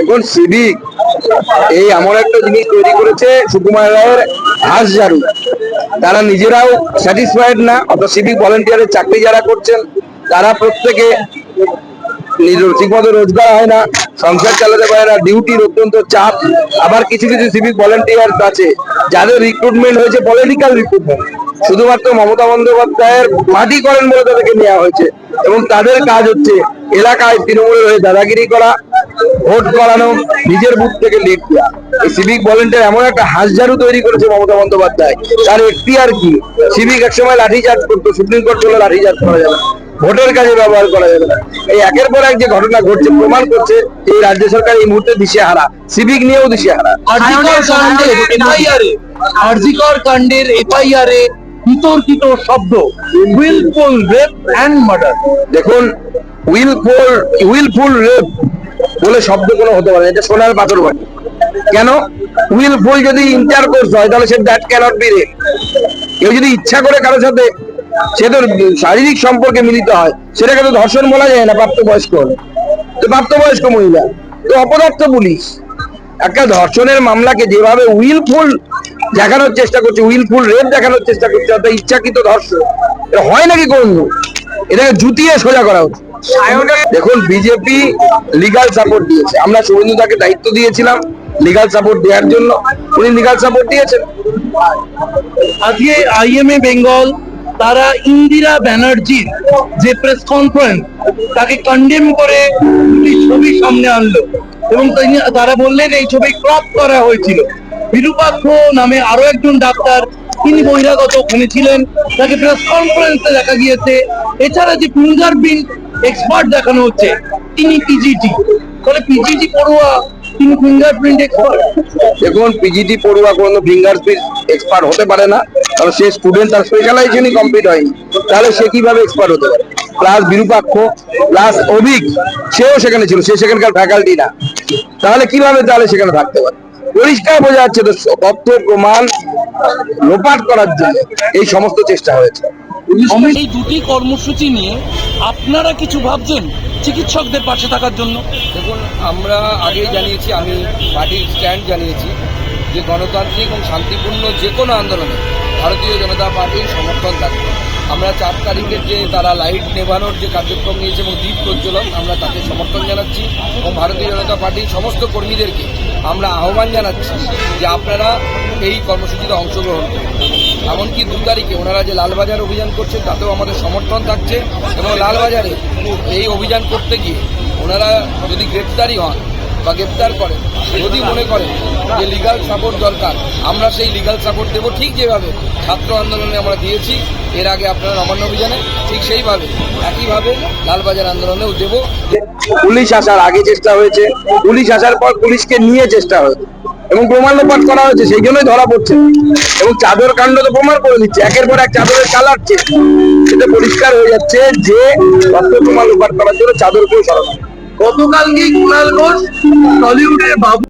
এখন সিভিক এই এমন একটা জিনিস তৈরি করেছে সুকুমার রায়ের হাঁস ঝাড়ু। তারা নিজেরাও স্যাটিসফাইড না অত সিভিক ভলেন্টিয়ারের চাকরি যারা করছেন, তারা প্রত্যেকে ঠিকমতো রোজগার হয় না, সংসার চালাতে পারে না ডিউটির অত্যন্ত চাপ। আবার কিছু কিছু সিভিক ভলেন্টিয়ার আছে, যাদের রিক্রুটমেন্ট হয়েছে পলিটিক্যাল রিক্রুটমেন্ট শুধুমাত্র মমতা বন্দ্যোপাধ্যায়ের মাটি করেন বলে তাদেরকে নেওয়া হয়েছে। এবং তাদের কাজ হচ্ছে এলাকায় তৃণমূলের হয়ে দাদাগিরি করা ভোট করানো নিজের বুথ থেকে লিড দেওয়া। এই সিভিক ভলেন্টিয়ার এমন একটা হাসঝাড়ু তৈরি করেছে মমতা বন্দ্যোপাধ্যায়। তার এখতিয়ার কি? সিভিক একসময় লাঠিচার্জ করতো সুপ্রিম কোর্ট বলে লাঠিচার্জ করা যাবে না। ভোটের কাজে ব্যবহার করা যাবে না। এই একের পর এক যে ঘটনা ঘটছে প্রমাণ করছে এই রাজ্য সরকার এই মুহূর্তে দিশেহারা। সিভিক নিয়েও দিশেহারা। আরজিকর কাণ্ডের এফআইআরে আরজিকর কাণ্ডের এফআইআরে বিতর্কিত শব্দ। Wilful rape and murder. দেখুন উইলফুল উইলফুল রেপ বলে শব্দ কোনো হতে পারে এটা সোনার পাথর বাটি কেন? উইলফুল যদি ইন্টার কোর্স হয়, তাহলে সে দ্যাট ক্যানট বি রেপ কেউ যদি ইচ্ছা করে কারোর সাথে সে তো শারীরিক সম্পর্কে মিলিত হয়, সেটাকে তো ধর্ষণ বলা যায় না, প্রাপ্তবয়স্ক হলে। তো প্রাপ্তবয়স্ক মহিলা, তো অপদার্থ পুলিশ। একটা ধর্ষণের মামলাকে যেভাবে উইলফুল দেখানোর চেষ্টা করছে উইলফুল রেপ দেখানোর চেষ্টা করছে অর্থাৎ ইচ্ছাকৃত ধর্ষণ, এটা হয় নাকি কোন? এটাকে জুতিয়ে সোজা করা উচিত। দেখুন বিজেপি লিগাল সাপোর্ট দিয়েছে। আমরা শুভেন্দু তাকে দায়িত্ব দিয়েছিলাম লিগাল সাপোর্ট দেওয়ার জন্য। উনি লিগাল সাপোর্ট দিয়েছেন। আজকে আইএমএ বেঙ্গল তারা ইন্দিরা ব্যানার্জির যে প্রেস কনফারেন্স তাকে কন্ডেম করে দুটি ছবি সামনে আনলো। এবং তারা বললেন, এই ছবি ক্রপ করা হয়েছিল। বিরূপাক্ষ নামে আরও একজন ডাক্তার, তিনি বহিরাগত ওখানে ছিলেন তাকে প্রেস কনফারেন্সে দেখা গিয়েছে। এছাড়া যে ফিঙ্গারপ্রিন্ট এক্সপার্ট দেখানো হচ্ছে। তিনি পিজিটি তাহলে পিজিটি পড়ুয়া, তিনি ফিঙ্গারপ্রিন্ট এক্সপার্ট দেখুন পিজিটি পড়ুয়া কোনো ফিঙ্গারপ্রিন্ট এক্সপার্ট হতে পারে না। কারণ সে স্টুডেন্ট তার স্পেশালাইজেশনই কমপ্লিট হয়নি। তাহলে সে কীভাবে এক্সপার্ট হতে পারে? প্লাস বিরূপাক্ষ প্লাস অভিক, সেও সেখানে ছিল, সে সেখানকার ফ্যাকাল্টি না। তাহলে কীভাবে তাহলে সেখানে থাকতে পারে? পরিষ্কার বোঝা যাচ্ছে তথ্য, প্রমাণ লোপাট করার জন্য এই সমস্ত চেষ্টা হয়েছে। এই দুটি কর্মসূচি নিয়ে আপনারা কিছু ভাবছেন চিকিৎসকদের পাশে থাকার জন্য? দেখুন আমরা আগেই জানিয়েছি আমি পার্টির স্ট্যান্ড জানিয়েছি যে গণতান্ত্রিক এবং শান্তিপূর্ণ যে কোনো আন্দোলনে ভারতীয় জনতা পার্টির সমর্থন থাকবে আমরা চার তারিখের যে তারা লাইট নেভানোর যে কার্যক্রম নিয়েছে এবং দ্বীপ প্রজ্বলন আমরা তাকে সমর্থন জানাচ্ছি এবং ভারতীয় জনতা পার্টির সমস্ত কর্মীদেরকে আমরা আহ্বান জানাচ্ছি যে আপনারা এই কর্মসূচিতে অংশগ্রহণ করুন। এমনকি দু তারিখে ওনারা যে লালবাজার অভিযান করছেন, তাতেও আমাদের সমর্থন থাকছে এবং লালবাজারে এই অভিযান করতে গিয়ে ওনারা যদি গ্রেপ্তারি হন বা গ্রেপ্তার করেন, যদি মনে করেন যে লিগাল সাপোর্ট দরকার আমরা সেই লিগাল সাপোর্ট দেবো ঠিক যেভাবে। ছাত্র আন্দোলনে আমরা দিয়েছি এর আগে আপনারা নবান্ন অভিযানে ঠিক সেইভাবে একইভাবে লালবাজার আন্দোলনেও দেবো। পুলিশ আসার আগে চেষ্টা হয়েছে পুলিশ আসার পর পুলিশকে নিয়ে চেষ্টা হয়েছে। এবং প্রমাণ লোপাট করা হয়েছে সেই জন্যই ধরা পড়ছে। এবং চাদর কাণ্ড তো প্রমাণ করে দিচ্ছে একের পর এক চাদরের চালাচ্ছে এটা পরিষ্কার হয়ে যাচ্ছে যে তথ্য প্রমাণ লোপাট করার জন্য চাদর করে সরানো গতকালকেই কুণাল ঘোষ টলিউডের বাবু